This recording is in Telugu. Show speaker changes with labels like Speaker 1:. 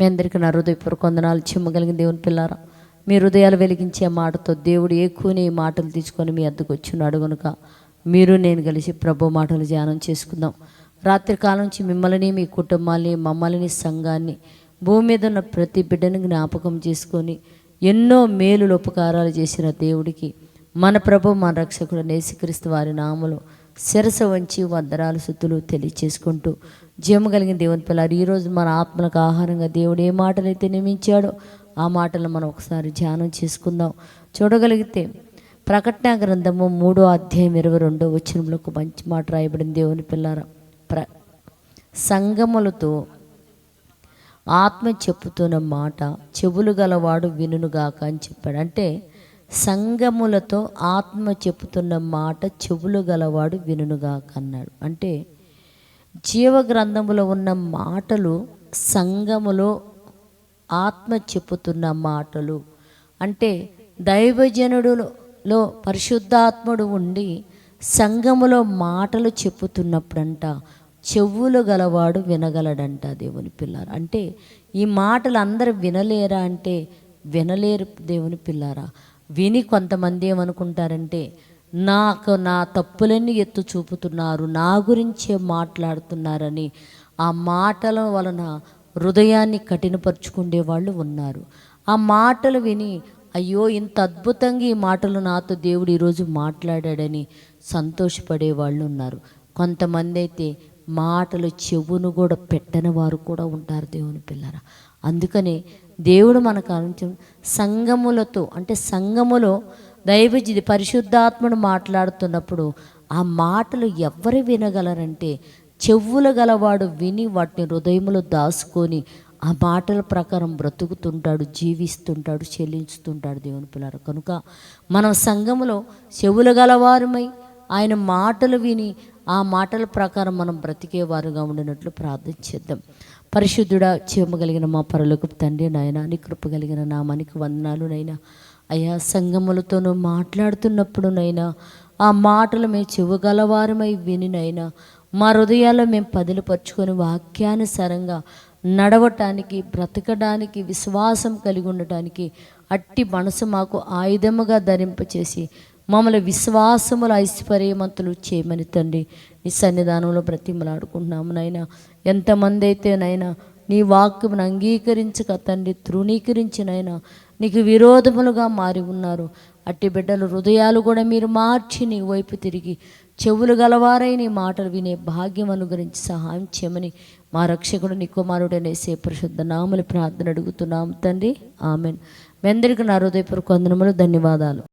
Speaker 1: మీ అందరికీ నా హృదయపూర్వక వందనాలు. చిమ్మగలిగిన దేవుని పిల్లారా మీ హృదయాలు వెలిగించే మాటతో దేవుడు ఎక్కువని ఈ మాటలు తీసుకొని మీ అద్దకు వచ్చినాడు కనుక మీరు నేను కలిసి ప్రభు మాటలు ధ్యానం చేసుకుందాం. రాత్రి కాలం నుంచి మిమ్మల్ని మీ కుటుంబాన్ని మమ్మల్ని సంఘాన్ని భూమి మీద ఉన్న ప్రతి బిడ్డను జ్ఞాపకం చేసుకొని ఎన్నో మేలులు ఉపకారాలు చేసిన దేవుడికి మన ప్రభు మన రక్షకుడు నేసిక్రీస్తు వారి నామలు శిరస వంచి వందనాలు శుద్ధులు తెలియచేసుకుంటూ జీవము కలిగిన దేవుని పిల్లలు ఈరోజు మన ఆత్మలకు ఆహారంగా దేవుడు ఏ మాటలైతే నియమించాడో ఆ మాటలను మనం ఒకసారి ధ్యానం చేసుకుందాం. చూడగలిగితే ప్రకటన గ్రంథము మూడో అధ్యాయం ఇరవై రెండో వచ్చినంలో ఒక మంచి మాట రాయబడింది దేవుని పిల్లారా ప్ర సంగములతో ఆత్మ చెప్పుతున్న మాట చెవులు గలవాడు వినుగాక అని చెప్పాడు. అంటే సంగములతో ఆత్మ చెప్పుతున్న మాట చెవులు గలవాడు వినుగాక అన్నాడు. అంటే జీవ గ్రంథములో ఉన్న మాటలు సంగములో ఆత్మ చెప్పుతున్న మాటలు. అంటే దైవజనుడులో పరిశుద్ధాత్ముడు ఉండి సంఘములో మాటలు చెప్పుతున్నప్పుడంట చెవులు గలవాడు వినగలడంట దేవుని పిల్లారా. అంటే ఈ మాటలు అందరూ వినలేరా అంటే వినలేరు దేవుని పిల్లారా. విని కొంతమంది ఏమనుకుంటారంటే నాకు నా తప్పులన్నీ ఎత్తు చూపుతున్నారు నా గురించే మాట్లాడుతున్నారని ఆ మాటల వలన హృదయాన్ని కఠినపరుచుకునే వాళ్ళు ఉన్నారు. ఆ మాటలు విని అయ్యో ఇంత అద్భుతంగా ఈ మాటలు నాతో దేవుడు ఈరోజు మాట్లాడాడని సంతోషపడే వాళ్ళు ఉన్నారు. కొంతమంది అయితే మాటలు చెవును కూడా పెట్టని వారు కూడా ఉంటారు దేవుని పిల్లరా. అందుకనే దేవుడు మనకు అంచం సంగములతో అంటే సంగములో దైవజి పరిశుద్ధాత్మను మాట్లాడుతున్నప్పుడు ఆ మాటలు ఎవరు వినగలరంటే చెవులు గలవాడు విని వాటిని హృదయంలో దాచుకొని ఆ మాటల ప్రకారం బ్రతుకుతుంటాడు జీవిస్తుంటాడు చెల్లించుతుంటాడు దేవుని పిల్లలు. కనుక మనం సంఘములో చెవులు గలవారమై ఆయన మాటలు విని ఆ మాటల ప్రకారం మనం బ్రతికేవారుగా ఉండినట్లు ప్రార్థన చేద్దాం. పరిశుద్ధుడా కలిగిన మా పరలోకి తండ్రి నాయన నీ కృప కలిగిన నామానికి వందనాలు నైనా అయ్యా సంగములతోనూ మాట్లాడుతున్నప్పుడు నైనా ఆ మాటలు మేము చెవుగలవారమై వినినైనా మా హృదయాల్లో మేము పదిలిపరుచుకొని వాక్యానుసారంగా నడవటానికి బ్రతకడానికి విశ్వాసం కలిగి ఉండటానికి అట్టి మనసు మాకు ఆయుధముగా ధరింపచేసి మమ్మల్ని విశ్వాసముల ఐశ్వర్యమంతులు చేయమని తండ్రి. నీ సన్నిధానంలో బ్రతిమలాడుకుంటున్నాము నైనా ఎంతమంది అయితే నైనా నీ వాక్యమును అంగీకరించక తండ్రి తృణీకరించినైనా నీకు విరోధములుగా మారి ఉన్నారు. అట్టి బిడ్డలు హృదయాలు కూడా మీరు మార్చి నీ వైపు తిరిగి చెవులు గలవారై నీ మాటలు వినే భాగ్యం అనుగురించి సహాయం చేయమని మా రక్షకుడు నీ కుమారుడనే సే పరిశుద్ధ నామలు ప్రార్థన అడుగుతున్నాం తండ్రి. ఆమెన్. మీ అందరికీ నా హృదయపూర్వక వందనములు ధన్యవాదాలు.